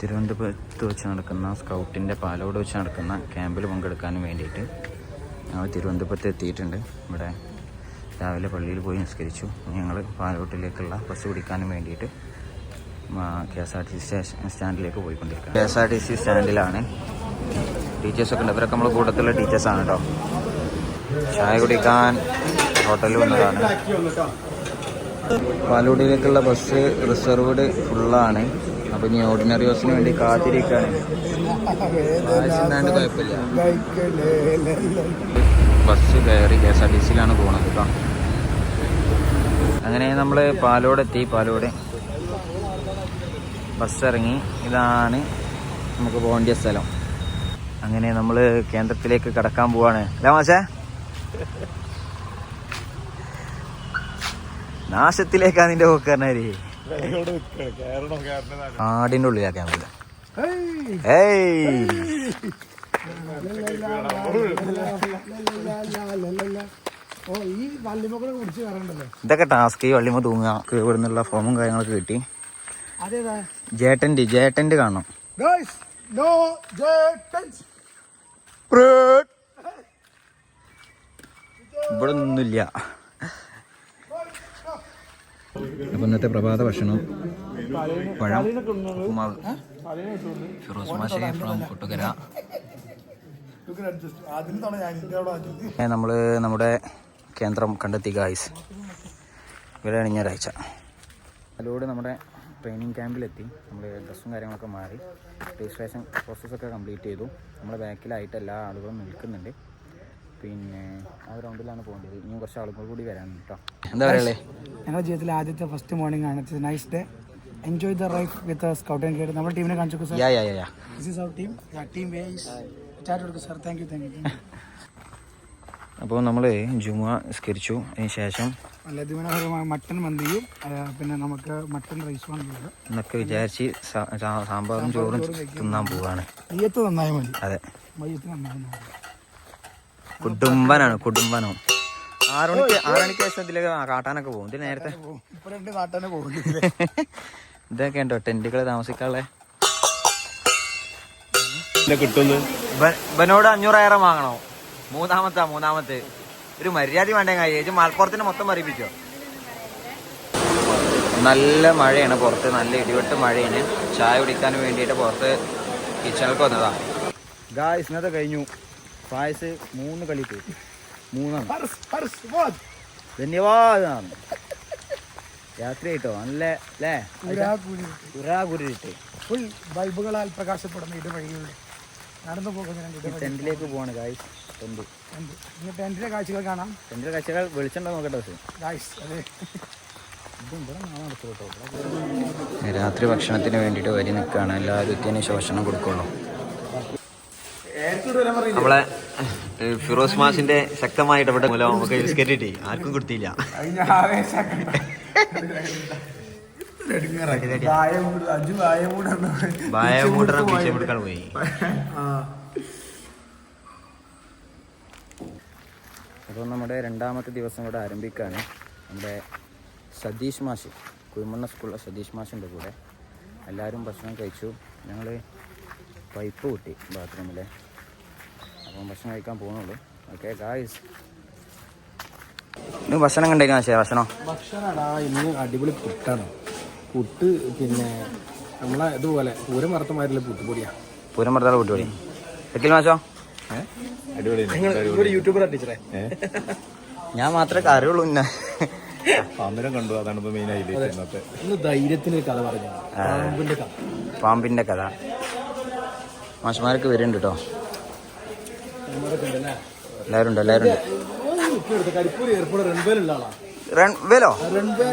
തിരുവനന്തപുരത്ത് വെച്ച് നടക്കുന്ന സ്കൗട്ടിന്റെ പാലോട് വെച്ച് നടക്കുന്ന ക്യാമ്പിൽ പങ്കെടുക്കാനും വേണ്ടിയിട്ട് ഞങ്ങൾ തിരുവനന്തപുരത്ത് എത്തിയിട്ടുണ്ട്. ഇവിടെ രാവിലെ പള്ളിയിൽ പോയി നിസ്കരിച്ചു. ഞങ്ങൾ പാലോട്ടിലേക്കുള്ള ബസ് പിടിക്കാനും വേണ്ടിയിട്ട് K S R T C station സ്റ്റാൻഡിലേക്ക് പോയിക്കൊണ്ടിരിക്കുക K S R T C സ്റ്റാൻഡിലാണ് ടീച്ചേഴ്സൊക്കെ ഉണ്ട്. ഇവരൊക്കെ നമ്മൾ കൂട്ടത്തിലുള്ള ടീച്ചേഴ്സാണ് കേട്ടോ. ചായ കുടിക്കാൻ ഹോട്ടലിൽ വന്നതാണ് പാലോടിയിലേക്കുള്ള ബസ് റിസർവ്ഡ് ഫുള്ളാണ് അപ്പോൾ ഇനി ഓർഡിനറി ബസ്സിന് വേണ്ടി കാത്തിരിക്കുകയാണ് കുഴപ്പമില്ല. ബസ് കയറി കെ എസ് ആർ ടി സിയിലാണ് പോണത് കേട്ടോ അങ്ങനെ നമ്മൾ പാലോടെത്തി പാലോട് ബസ് ഇറങ്ങി. ഇതാണ് നമുക്ക് പോകേണ്ട സ്ഥലം. അങ്ങനെ നമ്മൾ കേന്ദ്രത്തിലേക്ക് കടക്കാൻ പോവാണ്. അല്ല മാഷേ? നാശത്തിലേക്കാ നിന്റെ പോക്ക് പറഞ്ഞാൽ. ആടിന്റെ ഉള്ളിലാക്കാൻ പറ്റില്ല ഏയ്. ഇതൊക്കെ ടാസ്ക് ഈ വള്ളിമ തൂങ്ങുക. ഇവിടെ നിന്നുള്ള ഫോമും കാര്യങ്ങളൊക്കെ കിട്ടി. ജേട്ടന്റെ ജേട്ടന്റെ കാണണം. ഇവിടെ ഒന്നുമില്ല അപ്പൊ ഇന്നത്തെ പ്രഭാത ഭക്ഷണം പഴം ഉപ്പുമാവ് ഫിറോസ് മാഷെ ഫ്രം കൊട്ടുകര. നമ്മൾ നമ്മുടെ കേന്ദ്രം കണ്ടെത്തി ഗായ്സ് ഇവിടെയാണ് ഞായറാഴ്ച അതിലൂടെ നമ്മുടെ ട്രെയിനിങ് ക്യാമ്പിലെത്തി നമ്മൾ ഡ്രസ്സും കാര്യങ്ങളൊക്കെ മാറി. രജിസ്ട്രേഷൻ പ്രോസസ്സൊക്കെ കംപ്ലീറ്റ് ചെയ്തു. നമ്മുടെ ബാക്കിലായിട്ട് എല്ലാ ആളുകളും നിൽക്കുന്നുണ്ട്. പിന്നെ ആ ഗ്രൗണ്ടിലാണ് പോകേണ്ടത്. ഇനിയും കുറച്ച് ആളുകൾ കൂടി വരാൻ കേട്ടോ എന്താ പറയല്ലേ ഞങ്ങളുടെ ജീവിതത്തിലെ ആദ്യത്തെ ഫസ്റ്റ് മോർണിംഗ് ആണ്. It's nice day enjoy the life with scout and guide നമ്മുടെ ടീമിനെ കാണിച്ചു sir ya ya ya this is our team team vase chat കൊടുക്കും sir thank you thank you അപ്പോൾ നമ്മൾ ജുമ സ്കരിച്ചു അതിന് ശേഷം നല്ല അതിമനോഹരമായ മട്ടൻ മന്തിയും പിന്നെ നമുക്ക് മട്ടൻ റൈസുമാണ് എന്നൊക്കെ വിചാരിച്ച് സാമ്പാറും ചോറും തിന്നാൻ പോവാണ്. മയ്യത്ത് നന്നായി മതി. അതെ. മയ്യത്ത് നന്നായി മതി. കുടുംബനാണ് കുടുംബനോ ആറുമണിക്ക് ആറുമണിക്ക് ആറ് മണിക്ക് ശേഷം ഇതിലേക്ക് കാട്ടാനൊക്കെ പോകും. ഇതിന് നേരത്തെ ഇതൊക്കെ ഉണ്ടോ ടെന്റുകൾ താമസിക്കാനുള്ള? കിട്ടുന്നു? ഇവനോട് അഞ്ഞൂറായിരം വാങ്ങണോ? മൂന്നാമത്തെ മൂന്നാമത്തെ. ഒരു മര്യാദ വേണ്ട ഏജ് മലപ്പുറത്തിന് മൊത്തം പറയിപ്പിച്ചോ നല്ല മഴയാണ് പുറത്ത്. നല്ല ഇടിവെട്ട് മഴയാണ്. ചായ കുടിക്കാൻ വേണ്ടിയിട്ട് പുറത്ത് കിച്ചണിലേക്ക് വന്നതാ. ഗായ്സ് ഇന്നത്തെ കഴിഞ്ഞു. പായസ് മൂന്ന് കളി തോറ്റു മൂന്നാണ് ധന്യവാദമാണ് രാത്രി ആയിട്ടോ നല്ല അല്ലേ? ഉരാകുരുട്ട് ഫുൾ ബൾബുകളാൽ പ്രകാശപ്പെടുന്ന ഇടവഴികളിൽ നടന്നു പോകുന്ന ടെന്റിലേക്ക് പോവാണ് ഗായ്സ് ടെന്റ്. ടെന്റിലെ കാഴ്ചകൾ കാണാം. ടെന്റിലെ കാഴ്ചകൾ വെളിച്ചുണ്ടോ നോക്കട്ടെ ഗായ്സ് അതെ. രാത്രി ഭക്ഷണത്തിന് വേണ്ടിയിട്ട് വരി നിൽക്കുകയാണ്. എല്ലാവരും ശോഷണം കൊടുക്കുള്ളൂ. നമ്മളെ ഫിറോസ് മാഷിന്റെ ശക്തമായിട്ട് ഇവിടെ മൂലം നമുക്ക് ബിസ്ക്കറ്റ് കിട്ടി ആർക്കും കൊടുത്തില്ല. ബായ മൂട്ടണം പീച്ചെ കൊടുക്കാൻ പോയി. അപ്പോൾ നമ്മുടെ രണ്ടാമത്തെ ദിവസം ഇവിടെ ആരംഭിക്കുകയാണ് നമ്മുടെ സതീഷ് മാഷ് കുഴിമണ്ണ സ്കൂളിലെ സതീഷ് മാഷിന്റെ കൂടെ. എല്ലാവരും ഭക്ഷണം കഴിച്ചു. ഞങ്ങൾ പൈപ്പ് കൂട്ടി ബാത്റൂമിലെ. അപ്പം ഭക്ഷണം കഴിക്കാൻ പോകുന്നുള്ളൂ. ഓക്കെ ഗായ്സ് ഇന്ന് ഭക്ഷണം കണ്ടേക്കാൻ ശരി ഭക്ഷണം? ഭക്ഷണടാ ഇന്ന് അടിപൊളി പുട്ടാണ്. പുട്ട് പിന്നെ നമ്മളെ ഇതുപോലെ പൂരം വറുത്തമാരില്ല പുട്ടുപൊടിയാ പൂരം ഭർത്താവ് പുട്ടുപൊടി വെക്കിൽ മാസോ യൂട്യൂബർ ടീച്ചറെ? ഞാൻ മാത്രമേ അറിയുള്ളൂ ഇന്ന. അന്നേരം കണ്ടു അതാണ് ഇപ്പൊ മെയിൻ ഹൈലൈറ്റ് ഇന്നത്തെ ഇന്ന് ധൈര്യത്തിന് കഥ പറഞ്ഞു പാമ്പിന്റെ കഥ. പാമ്പിന്റെ കഥ. മാഷന്മാരൊക്കെ വരുന്നുണ്ട് കേട്ടോ എല്ലാവരും ഉണ്ട് എല്ലാവരും ഉണ്ട് ആളാ.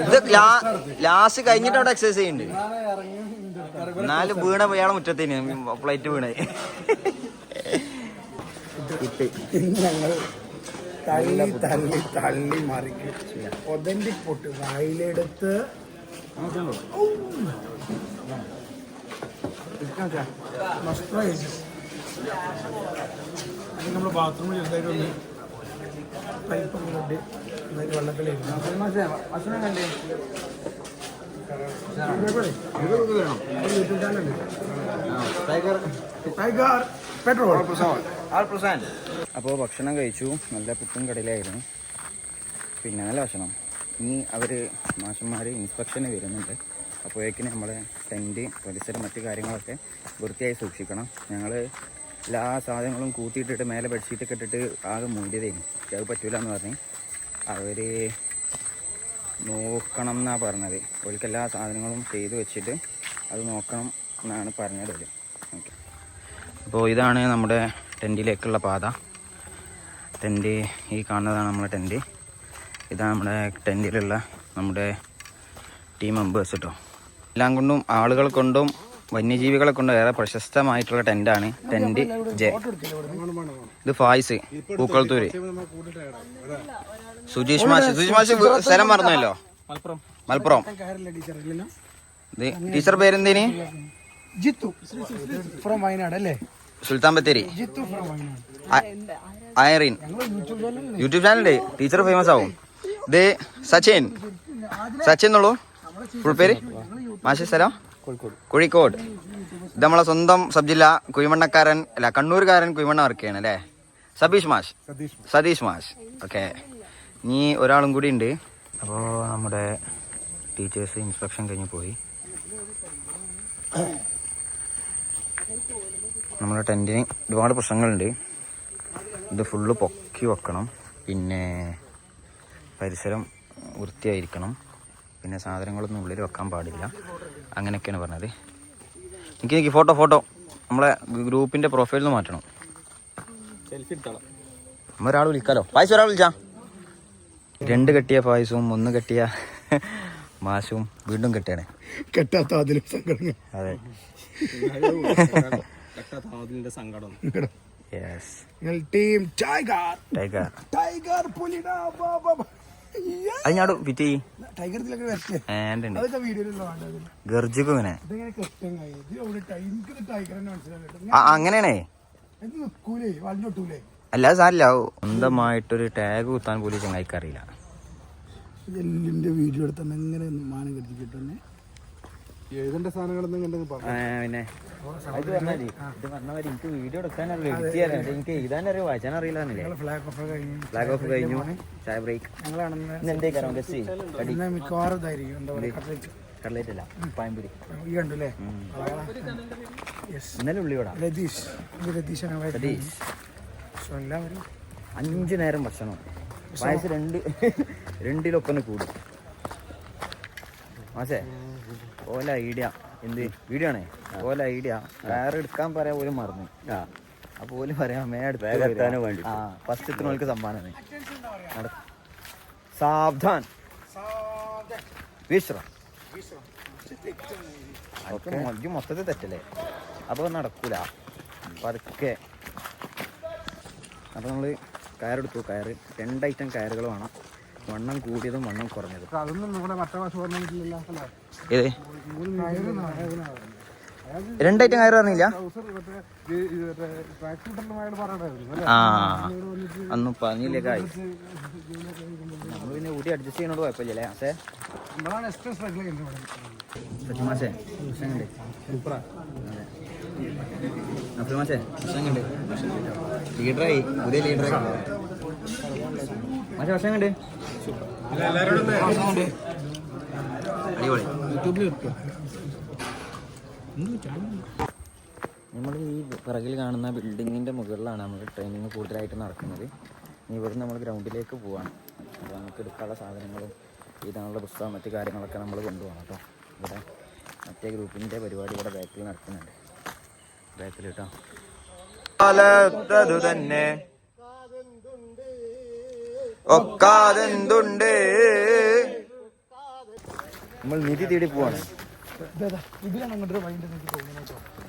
ഇത് ലാസ്റ്റ് കഴിഞ്ഞിട്ട് അവിടെ എക്സസൈസ് ചെയ്യുന്നുണ്ട്. നാല് വീണ ഇയാളെ മുറ്റത്തിന് ഫ്ലൈറ്റ് വീണ. തള്ളി തള്ളി തള്ളി മറിക്കും ഒതന്റിക് പൊട്ട് വായിലെടുത്ത്. നമ്മൾ ബാത്റൂമിൽ ചെറുതായിട്ട് ഒന്ന് പൈപ്പ് കൊണ്ട് അതായത് ഭക്ഷണം കണ്ടേ ടൈഗർ പെട്രോൾ. അപ്പോൾ ഭക്ഷണം കഴിച്ചു. നല്ല പുട്ടും കടയിലായിരുന്നു പിന്നെ നല്ല ഭക്ഷണം. ഇനി അവർ മാഷന്മാർ ഇൻസ്പെക്ഷന് വരുന്നുണ്ട്. അപ്പോഴേക്കിന് നമ്മളെ ടെന്റ് പരിസരം മറ്റു കാര്യങ്ങളൊക്കെ വൃത്തിയായി സൂക്ഷിക്കണം. ഞങ്ങൾ എല്ലാ സാധനങ്ങളും കൂട്ടിയിട്ടിട്ട് മേലെ ബെഡ്ഷീറ്റൊക്കെ ഇട്ടിട്ട് ആകെ മൂടിയതേനു പക്ഷെ അത് പറ്റൂല എന്ന് പറഞ്ഞ്. അവർ നോക്കണം എന്നാണ് പറഞ്ഞത്. അവർക്ക് എല്ലാ സാധനങ്ങളും ചെയ്ത് വെച്ചിട്ട് അത് നോക്കണം എന്നാണ് പറഞ്ഞത് ഓക്കെ. അപ്പോൾ ഇതാണ് നമ്മുടെ ടെന്റിലേക്കുള്ള പാത. ടെന്റ് ഈ കാണുന്നതാണ് നമ്മുടെ ടെന്റ് ഇതാണ് നമ്മുടെ ടെന്റിലുള്ള നമ്മുടെ ടീം മെമ്പേഴ്സ് കേട്ടോ എല്ലാം കൊണ്ടും ആളുകൾ കൊണ്ടും വന്യജീവികളെ കൊണ്ട് ഏറെ പ്രശസ്തമായിട്ടുള്ള ടെന്റാണ് ടെന്റ് ജെ. ഇത് ഫായ്സ് പൂക്കളത്തൂര് സുജീഷ് മാഷ് സുജീഷ് മാഷ് സ്ഥലം പറഞ്ഞല്ലോ മലപ്പുറം. ടീച്ചർ പേരെന്തിന് ഇത് ടീച്ചർ പേരെന്തേനി? ജിത്തു. ഫ്രം വയനാട് അല്ലേ? Sultan Bathery. Jithu from Wayanad. Irene YouTube ചാനലുണ്ട്. ടീച്ചർ ഫേമസ് ആവും. ഇത് സച്ചിൻ. സച്ചിൻ എന്നുള്ളൂ. ഫുൾ പേര്? മാഷ സ്ഥലം? കോഴിക്കോട്. ഇത് നമ്മളെ സ്വന്തം സബ് ജില്ല കുഴിമണ്ണക്കാരൻ അല്ല കണ്ണൂർക്കാരൻ കുഴിമണ്ണ വർക്ക് ചെയ്യണം അല്ലേ? സബീഷ് മാഷ്. സതീഷ് മാഷ്. ഓക്കെ ഇനി ഒരാളും കൂടി ഉണ്ട്. അപ്പോൾ നമ്മുടെ ടീച്ചേഴ്സ് ഇൻസ്പെക്ഷൻ കഴിഞ്ഞ് പോയി. നമ്മുടെ ടെന്റിന് ഒരുപാട് പ്രശ്നങ്ങളുണ്ട്. ഇത് ഫുള്ള് പൊക്കി വെക്കണം. പിന്നെ പരിസരം വൃത്തിയായിരിക്കണം. പിന്നെ സാധനങ്ങളൊന്നും ഉള്ളിൽ വെക്കാൻ പാടില്ല. അങ്ങനെയൊക്കെയാണ് പറഞ്ഞത്. എനിക്ക് എനിക്ക് ഫോട്ടോ ഫോട്ടോ. നമ്മളെ ഗ്രൂപ്പിന്റെ പ്രൊഫൈലിൽ നിന്ന് മാറ്റണം. സെൽഫി എടുത്തോളാം. നമ്മ ഒരാൾ വിളിക്കാലോ. പായസം ഒരാൾ വിളിച്ചാ? രണ്ട് കെട്ടിയ പായസവും ഒന്ന് കെട്ടിയ മാഷും വീണ്ടും കെട്ടിയാണ് കെട്ടാത്ത അതിലും സങ്കടങ്ങൾ അതെ. സങ്കടം. ടീം ടൈഗർ ടൈഗർ ടൈഗർ പുലിടാ. അത് ഞാൻ ഫിറ്റ് ചെയ്യും. ഗർജിക്കും ഇങ്ങനെ. അങ്ങനെയാണേ. ഇത് സാറില്ല സ്വന്തമായിട്ടൊരു ടാഗ് കുത്താൻ പോലും ചങ്ങായിക്കറിയില്ല വീഡിയോ എടുത്തന്നെ എങ്ങനെ മാനം കെട്ടിക്കിട്ടെ എഴുതേണ്ട സാധനങ്ങളൊന്നും കണ്ടെങ്കിൽ പറഞ്ഞു. പിന്നെ. ഇത് പറഞ്ഞാൽ ഇത് പറഞ്ഞ മാതിരി എനിക്ക് വീഡിയോ എഡിറ്റ് ഫ്ലാഗ് ഓഫ് കഴിഞ്ഞു ഫ്ലാഗ് ഓഫ് കഴിഞ്ഞു. ചായ ബ്രേക്ക് എന്തേ ഗസ്റ്റ് മിക്കവാറും കട്ട്ലറ്റ് അല്ല പായമ്പുരി ഈ കണ്ടുല്ലേ? യെസ് ഇന്നലെ ഉള്ളിയോടാ രതീഷ് എല്ലാവരും അഞ്ച് നേരം ഭക്ഷണം. വയസ്സ് രണ്ട് രണ്ടിലൊപ്പം കൂടും. മാസേ ഓല ഐഡിയ. എന്ത്? വീഡിയോ ആണേ ഓല ഐഡിയ. വേറെ എടുക്കാൻ പറയാൻ പോലും മറന്നു. അപ്പൊ ഓൽ പറയാം മേ എടുത്താനോ വേണ്ടി ആ ഫസ്റ്റ് എത്തുന്നവർക്ക് സമ്മാനം സാവധാൻ. വിശ്രം ഓക്കെ. ഇത് മൊത്തത്തിൽ തെറ്റല്ലേ? അപ്പോൾ നടക്കൂല. പതുക്കെ. അപ്പോൾ നമ്മൾ കയറെടുത്തു. കയറ്. രണ്ട് ഐറ്റം കയറുകൾ വേണം. വണ്ണം കൂടിയതും വണ്ണം കുറഞ്ഞതും. അതൊന്നും നമ്മുടെ മറ്റേ ഭാഷ പറഞ്ഞിട്ടില്ല ഏത്? രണ്ട് ഐറ്റം കയറ് പറഞ്ഞില്ല ആ അന്ന് കായ് നമ്മൾ പിന്നെ കൂടി അഡ്ജസ്റ്റ് ചെയ്യണോട് കുഴപ്പമില്ലല്ലേ അസേ പ്രശ്നമുണ്ട്. ലീഡറായി പുതിയ ലീഡറായി മാഷെ പ്രശ്നമുണ്ട്. അടിപൊളി നമ്മൾ ഈ പിറകിൽ കാണുന്ന ബിൽഡിങ്ങിന്റെ മുകളിലാണ് നമ്മൾ ട്രെയിനിങ് കൂടുതലായിട്ട് നടക്കുന്നത്. ഇവിടുന്ന് നമ്മൾ ഗ്രൗണ്ടിലേക്ക് പോവാണ്. അപ്പോൾ നമുക്ക് എടുക്കാനുള്ള സാധനങ്ങളും എഴുതാനുള്ള പുസ്തകം മറ്റു കാര്യങ്ങളൊക്കെ നമ്മൾ കൊണ്ടുപോകണം കേട്ടോ. ഇവിടെ മറ്റേ ഗ്രൂപ്പിന്റെ പരിപാടി ഇവിടെ ബാക്കിൽ നടക്കുന്നുണ്ട്. ബാക്കിൽ കേട്ടോ. തന്നെ ഒക്കാതെന്തുണ്ട്? നമ്മൾ നിധി തേടി പോവാണ്.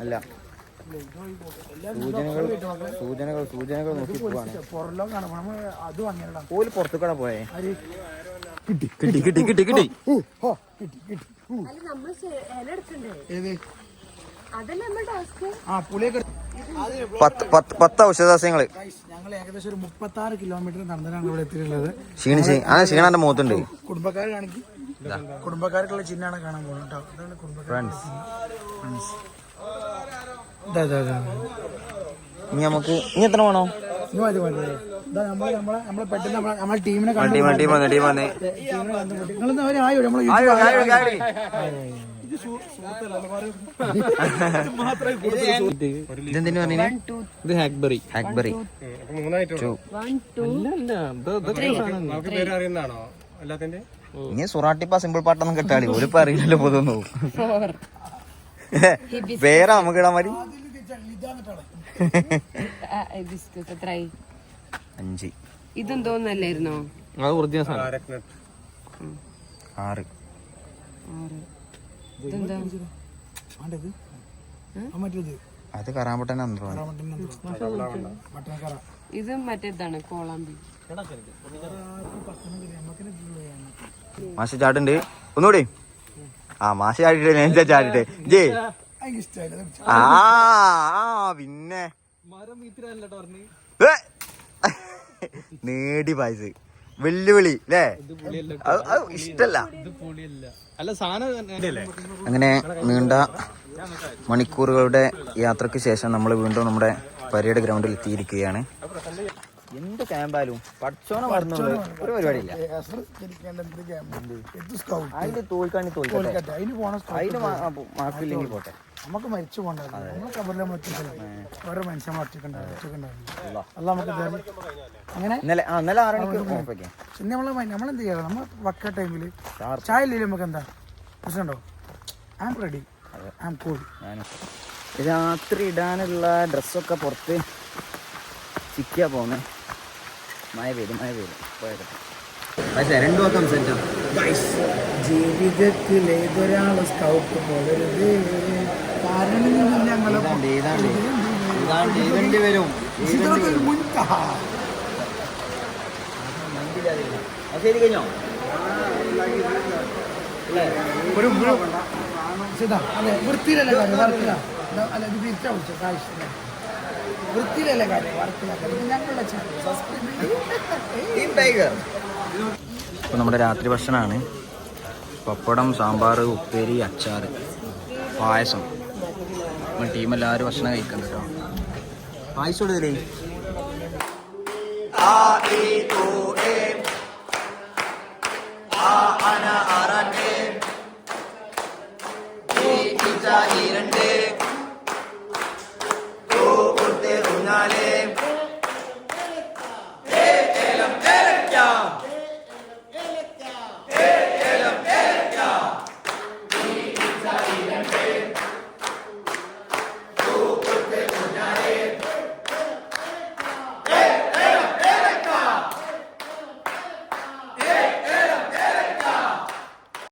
അല്ല. സൂചനകൾ സൂചനകൾ സൂചനകൾ നോക്കി പോവാണ്. ഓൽ പുറത്തുക്കട പോയേ? കിട്ടി കിട്ടി കിട്ടി കിട്ടി കിട്ടി. കിട്ടി കിട്ടി. പത്ത് പത്ത് പത്ത് ഔഷധാസ്യങ്ങൾ. ഞങ്ങൾ ഏകദേശം ഒരു മുപ്പത്തി ആറ് കിലോമീറ്റർ നടന്നിട്ടാണ് ഇവിടെ എത്തിയിട്ടുള്ളത്. ക്ഷീണിച്ച് ആ ക്ഷീണന്റെ മുഖത്തുണ്ട്. കുടുംബക്കാർ കാണിക്കും. കുടുംബക്കാർക്കുള്ള ചിഹ്നമാണ് കാണാൻ പോകുന്നത് കേട്ടോ. ഇതാണ് കുടുംബക്കാർ ഇനി നമുക്ക് ഇനി എത്ര വേണോ? ഇത് മതി മതി. ടീമിനെ വണ്ടി വണ്ടി വന്ന് ടീം വന്ന് ടീമിനെ കണ്ടുപിടി നിങ്ങളൊന്ന് അവരെ ആയോ നമ്മളെ ഇതെന്തിനു പറഞ്ഞു ഇത് ഹാക്ബറി ഹാക്ബറി ഇനി സുറാട്ടിപ്പ സിമ്പിൾ പാട്ടൊന്നും കിട്ടാളി ഒരിപ്പോ അറിയില്ലല്ലോ പൊതുന്നു പേരാ നമുക്ക് ഇടാൻ മതി. അഞ്ച്. ഇതെന്തോന്നല്ലായിരുന്നോ? അത് ഒറിജിനൽ സാധനം. ആറ്. ആറ്. അത് കറാമ്പട്ടൻ ഇത് മറ്റേതാണ് കോളാമ്പി. മാഷ ചാട്ടുണ്ട് ഒന്നുകൂടി. ആ മാഷ ചാടിട്ടെ ഞാൻ ചാടിട്ടെ. ജേ. ആ ആ, പിന്നെ. ഏ! നേടി പായസ്. വെല്ലുവിളി അല്ലേ അത് ഇഷ്ടല്ല അങ്ങനെ നീണ്ട മണിക്കൂറുകളുടെ യാത്രയ്ക്ക് ശേഷം നമ്മൾ വീണ്ടും നമ്മുടെ പരേഡ് ഗ്രൗണ്ടിൽ എത്തിയിരിക്കുകയാണ്. എന്ത് ക്യാമ്പാലും? പഠിച്ചോനെ മറന്നുള്ളൂ ഒരു പരിപാടിയില്ല. അതിൽ തോൽക്കാണി തോൽക്കട്ടെ. അതിന് മാർക്കില്ലെങ്കിൽ പോട്ടെ. നമുക്ക് മരിച്ചു പോകണ്ടായിരുന്നു. നമ്മളെ കബറിൽ നമ്മൾ എത്തിച്ചത്. ഓരോ മനുഷ്യന്മാർ ഒറ്റക്കുണ്ടാവും ഒറ്റക്കുണ്ടാവില്ല അല്ല നമുക്ക് അങ്ങനെ? നമ്മളെ നമ്മളെന്ത് ചെയ്യാം? നമ്മൾ വക്ക ടൈമിൽ ചായ ഇല്ലെങ്കിൽ നമുക്ക് എന്താ? പ്രശ്നമുണ്ടോ? I am ready I am cool രാത്രി ഇടാനുള്ള ഡ്രസ്സൊക്കെ പുറത്ത് ചിക്കാ പോന്നെ. മഴ പെയ്തു മഴ പെയ്തു. പോയത് പക്ഷേ രണ്ടു ജീവിതത്തിൽ ഏതൊരാൾ സ്കൗട്ട് പോകരുത്. കാരണം ഞങ്ങളെ വരും. ശരി കഴിഞ്ഞോ? ഒരു വൃത്തിയിലല്ലേ അല്ല ഇത് തിരിച്ചാ വിളിച്ചു കാഴ്ച വൃത്തിയിലല്ല കാര്യം വർക്കിലൊക്കെ ഞങ്ങളുടെ ചാനൽ സബ്സ്ക്രൈബ് അപ്പോൾ നമ്മുടെ രാത്രി ഭക്ഷണമാണ് പപ്പടം സാമ്പാർ ഉപ്പേരി അച്ചാർ പായസം നമ്മുടെ നമ്മൾ ടീമെല്ലാവരും ഭക്ഷണം കഴിക്കണം കേട്ടോ പായസം ഇടലേ ആ അന അറേ Dale.